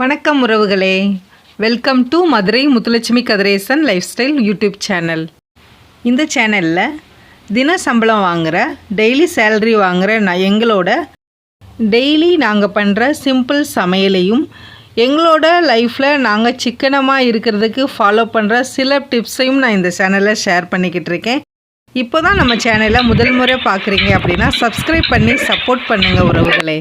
வணக்கம் உறவுகளே. Welcome to Madurai Muthulakshmi Kathiresan lifestyle YouTube channel இந்த சேனலில் தின சம்பளம் வாங்குகிற டெய்லி சேலரி வாங்குகிற நான் எங்களோட டெய்லி நாங்கள் பண்ணுற சிம்பிள் சமையலையும் எங்களோட லைஃப்பில் நாங்கள் சிக்கனமாக இருக்கிறதுக்கு ஃபாலோ பண்ணுற சில டிப்ஸையும் நான் இந்த சேனலில் ஷேர் பண்ணிக்கிட்டு இருக்கேன். இப்போ தான் நம்ம சேனலை முதல் முறை பார்க்குறீங்க அப்படின்னா சப்ஸ்கிரைப் பண்ணி சப்போர்ட் பண்ணுங்கள் உறவுகளே.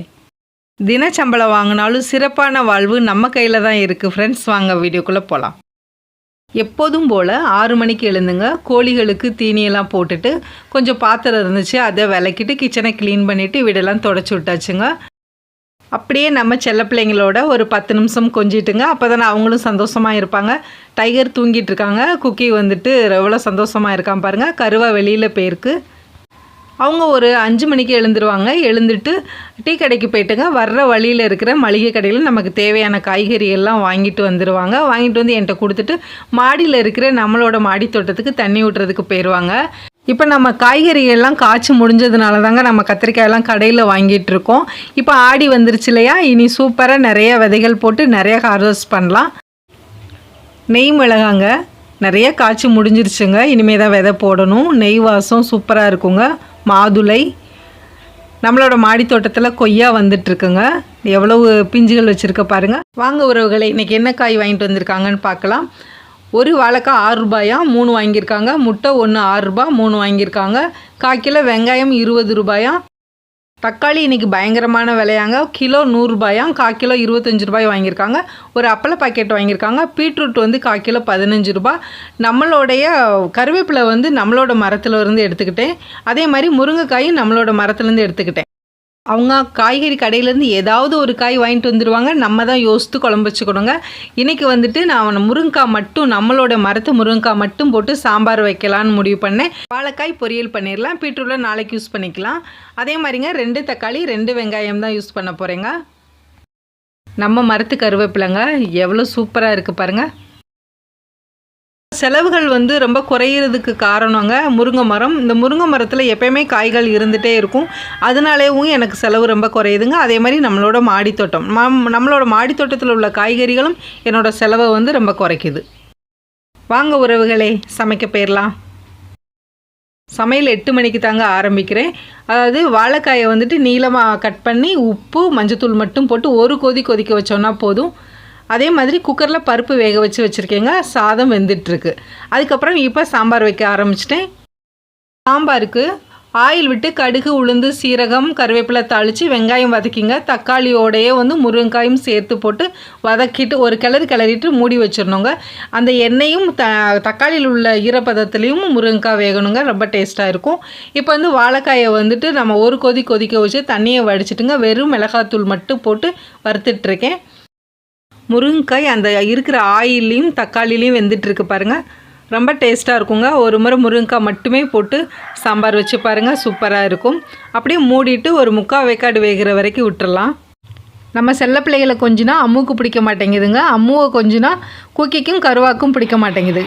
தினச்சம்பளம் வாங்கினாலும் சிறப்பான வாழ்வு நம்ம கையில் தான் இருக்குது ஃப்ரெண்ட்ஸ் வாங்க வீடியோக்குள்ளே போகலாம் எப்போதும் போல் ஆறு மணிக்கு எழுந்துங்க. கோழிகளுக்கு தீனியெல்லாம் போட்டுட்டு கொஞ்சம் பாத்திரம் இருந்துச்சு அதை விளக்கிட்டு கிச்சனை க்ளீன் பண்ணிவிட்டு வீடெல்லாம் தொடச்சி விட்டாச்சுங்க. அப்படியே நம்ம செல்ல பிள்ளைங்களோட ஒரு பத்து நிமிஷம் கொஞ்சிட்டுங்க. அப்போ தானே அவங்களும் சந்தோஷமாக இருப்பாங்க. டைகர் தூங்கிட்டு இருக்காங்க. குக்கி வந்துட்டு எவ்வளோ சந்தோஷமாக இருக்கான் பாருங்கள் கருவா வெளியில் போயிருக்கு. அவங்க ஒரு அஞ்சு மணிக்கு எழுந்துருவாங்க. எழுந்துட்டு டீ கடைக்கு போயிட்டுங்க. வர்ற வழியில் இருக்கிற மளிகை கடையில் நமக்கு தேவையான காய்கறி எல்லாம் வாங்கிட்டு வந்துடுவாங்க வாங்கிட்டு வந்து என்கிட்ட கொடுத்துட்டு மாடியில் இருக்கிற நம்மளோட மாடி தோட்டத்துக்கு தண்ணி விட்டுறதுக்கு போயிடுவாங்க இப்போ நம்ம காய்கறிகள்லாம் காய்ச்சி முடிஞ்சதுனால தாங்க நம்ம கத்திரிக்காயெல்லாம் கடையில் வாங்கிட்டு இருக்கோம். இப்போ ஆடி வந்துருச்சு இல்லையா? இனி சூப்பராக நிறைய விதைகள் போட்டு நிறைய ஹார்வெஸ்ட் பண்ணலாம். நெய் மிளகாங்க நிறைய காய்ச்சி முடிஞ்சிருச்சுங்க. இனிமேல் தான் விதை போடணும். நெய் வாசம் சூப்பராக இருக்குங்க. மாதுளை. நம்மளோட மாடி தோட்டத்தில் கொய்யா வந்துட்டுருக்குங்க. எவ்வளவு பிஞ்சுகள் வச்சுருக்க பாருங்கள் வாங்க உறவுகளை இன்றைக்கி என்ன காய் வாங்கிட்டு வந்திருக்காங்கன்னு பார்க்கலாம். ஒரு வாழைக்காய் ஆறு ரூபாயா? மூணு வாங்கியிருக்காங்க. முட்டை ஒன்று ஆறு ரூபாய் மூணு வாங்கியிருக்காங்க. கால் கிலோ வெங்காயம் இருபது ரூபாயா? தக்காளி இன்றைக்கி பயங்கரமான விலையாங்க. கிலோ நூறுரூபாயாம் கால் கிலோ இருபத்தஞ்சி ரூபாய் வாங்கியிருக்காங்க. ஒரு அப்பள பாக்கெட் வாங்கியிருக்காங்க. பீட்ரூட் வந்து கால் கிலோ பதினஞ்சு ரூபாய் நம்மளுடைய கருவேப்பிலை வந்து நம்மளோட மரத்தில் இருந்து எடுத்துக்கிட்டேன். அதே மாதிரி முருங்கைக்காயும் நம்மளோட மரத்துலேருந்து எடுத்துக்கிட்டேன். அவங்க காய்கறி கடையிலேருந்து ஏதாவது ஒரு காய் வாங்கிட்டு வந்துடுவாங்க நம்ம தான் யோசித்து குழம்பு வச்சுக்கணுங்க. இன்றைக்கி வந்துட்டு நான் முருங்கைக்காய் மட்டும் நம்மளோட மரத்து முருங்கைக்காய் மட்டும் போட்டு சாம்பார் வைக்கலான்னு முடிவு பண்ணேன். வாழைக்காய் பொரியல் பண்ணிடலாம். பீட்ரூட்டில் நாளைக்கு யூஸ் பண்ணிக்கலாம். அதே மாதிரிங்க ரெண்டு தக்காளி ரெண்டு வெங்காயம் தான் யூஸ் பண்ண போகிறேங்க நம்ம மரத்து கருவேப்பிலைங்க எவ்வளோ சூப்பராக இருக்குது பாருங்கள் செலவுகள் வந்து ரொம்ப குறையிறதுக்கு காரணங்க முருங்கை மரம். இந்த முருங்கை மரத்தில் எப்பயுமே காய்கள் இருந்துகிட்டே இருக்கும். அதனாலேயும் எனக்கு செலவு ரொம்ப குறையுதுங்க. அதே மாதிரி நம்மளோட மாடித்தோட்டம். நம்மளோட மாடித்தோட்டத்தில் உள்ள காய்கறிகளும் என்னோட செலவை வந்து ரொம்ப குறைக்குது. வாங்க உறவுகளே சமைக்க போயிடலாம் சமையல் எட்டு மணிக்கு தாங்க ஆரம்பிக்கிறேன். அதாவது வாழைக்காயை வந்துட்டு நீளமாக கட் பண்ணி உப்பு மஞ்சத்தூள் மட்டும் போட்டு ஒரு கொதி கொதிக்க வச்சோன்னா போதும். அதே மாதிரி குக்கரில் பருப்பு வேக வச்சு வச்சுருக்கேங்க. சாதம் வெந்துட்டுருக்கு. அதுக்கப்புறம் இப்போ சாம்பார் வைக்க ஆரம்பிச்சிட்டேன். சாம்பாருக்கு ஆயில் விட்டு கடுகு உளுந்து சீரகம் கருவேப்பிலை தாளித்து வெங்காயம் வதக்கிங்க. தக்காளியோடையே வந்து முருங்காயும் சேர்த்து போட்டு வதக்கிட்டு ஒரு கிளறு கிளறிட்டு மூடி வச்சிடணுங்க. அந்த எண்ணெயும் த தக்காளியில் உள்ள ஈரப்பதத்துலேயும் முருங்கைக்காய் வேகணுங்க. ரொம்ப டேஸ்ட்டாக இருக்கும். இப்போ வந்து வாழைக்காயை வந்துட்டு நம்ம ஒரு கொதி கொதிக்க வச்சு தண்ணியை வடிச்சிட்டுங்க. வெறும் மிளகாத்தூள் மட்டும் போட்டு வறுத்துட்ருக்கேன் முருங்கைக்காய் அந்த இருக்கிற ஆயிலையும் தக்காளிலையும் வெந்துட்டுருக்கு பாருங்கள் ரொம்ப டேஸ்ட்டாக இருக்குங்க. ஒரு முறை முருங்கைக்காய் மட்டுமே போட்டு சாம்பார் வச்சு பாருங்கள் சூப்பராக இருக்கும். அப்படியே மூடிட்டு ஒரு முக்கால் வேக்காடு வேகிற வரைக்கும் விட்டுறலாம். நம்ம செல்ல பிள்ளைகளை கொஞ்சினா அம்முக்கு பிடிக்க மாட்டேங்குதுங்க. அம்முவை கொஞ்சினா குக்கிக்கும் கருவாக்கும் பிடிக்க மாட்டேங்குது.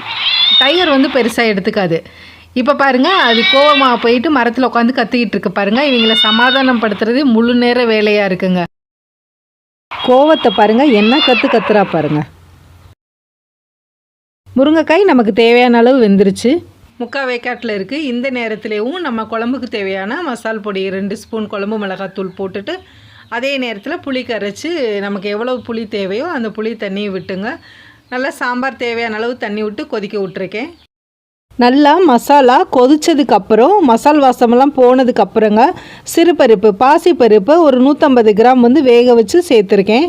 டைகர் வந்து பெருசாக எடுத்துக்காது. இப்போ பாருங்கள் அது கோவமாக போயிட்டு மரத்தில் உட்காந்து கற்றுக்கிட்டு இருக்கு பாருங்கள் இவங்களை சமாதானம் படுத்துறது முழு நேர வேலையாக இருக்குங்க. கோவத்தை பாருங்கள் என்ன கற்று கத்துறா பாருங்கள் முருங்கைக்காய் நமக்கு தேவையான அளவு வெந்துருச்சு. முக்கால் வேக்காட்டில் இருக்குது இந்த நேரத்துலேயும் நம்ம குழம்புக்கு தேவையான மசால் பொடி ரெண்டு ஸ்பூன் குழம்பு மிளகாத்தூள் போட்டுட்டு அதே நேரத்தில் புளி கரைச்சி நமக்கு எவ்வளோ புளி தேவையோ அந்த புளி தண்ணியை விட்டுங்க. நல்லா சாம்பார் தேவையான அளவு தண்ணி விட்டு கொதிக்க விட்டுருக்கேன். நல்லா மசாலா கொதித்ததுக்கப்புறம் மசால் வாசமெல்லாம் போனதுக்கப்புறங்க சிறுபருப்பு பாசிப்பருப்பு ஒரு நூற்றம்பது கிராம் வந்து வேக வச்சு சேர்த்துருக்கேன்.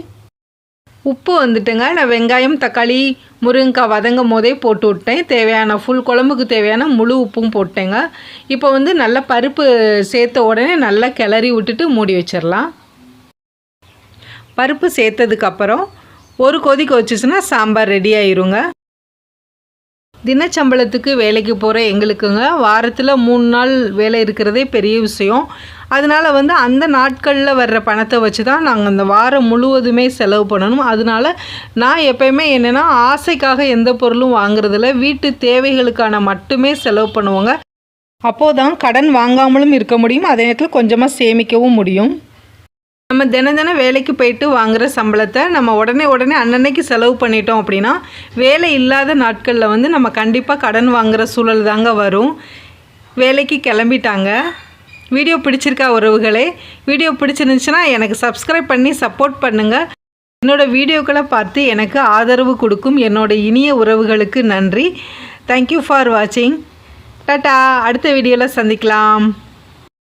உப்பு வந்துட்டுங்க. நான் வெங்காயம் தக்காளி முருங்கைக்காய் வதங்கும் போதே போட்டு விட்டேன். தேவையான ஃபுல் குழம்புக்கு தேவையான முழு உப்பும் போட்டேங்க. இப்போ வந்து நல்லா பருப்பு சேர்த்த உடனே நல்லா கிளறி விட்டுட்டு மூடி வச்சிடலாம். பருப்பு சேர்த்ததுக்கப்புறம் ஒரு கொதிக்க வச்சுச்சுன்னா சாம்பார் ரெடி ஆயிருங்க. தினச்சம்பளத்துக்கு வேலைக்கு போகிற எங்களுக்குங்க. வாரத்தில் மூணு நாள் வேலை இருக்கிறதே பெரிய விஷயம். அதனால் வந்து அந்த நாட்களில் வர்ற பணத்தை வச்சு தான் நாங்கள் அந்த வாரம் முழுவதுமே செலவு பண்ணணும். அதனால் நான் எப்போயுமே என்னென்னா ஆசைக்காக எந்த பொருளும் வாங்குறதில்ல. வீட்டு தேவைகளுக்கான மட்டுமே செலவு பண்ணுவோங்க. அப்போது தான் கடன் வாங்காமலும் இருக்க முடியும். அதே நேரத்தில் கொஞ்சமாக சேமிக்கவும் முடியும். நம்ம தினம் தினம் வேலைக்கு போயிட்டு வாங்குகிற சம்பளத்தை நம்ம உடனே உடனே அன்னன்னைக்கு செலவு பண்ணிட்டோம் அப்படின்னா வேலை இல்லாத நாட்களில் வந்து நம்ம கண்டிப்பாக கடன் வாங்குகிற சூழல் தாங்க வரும். வேலைக்கு கிளம்பிட்டாங்க. வீடியோ பிடிச்சிருக்கா உறவுகளே? வீடியோ பிடிச்சிருந்துச்சுன்னா எனக்கு சப்ஸ்கிரைப் பண்ணி சப்போர்ட் பண்ணுங்கள் என்னோடய வீடியோக்களை பார்த்து எனக்கு ஆதரவு கொடுக்கும் என்னோட இனிய உறவுகளுக்கு நன்றி. தேங்க்யூ ஃபார் வாட்சிங் டாட்டா அடுத்த வீடியோவில் சந்திக்கலாம்.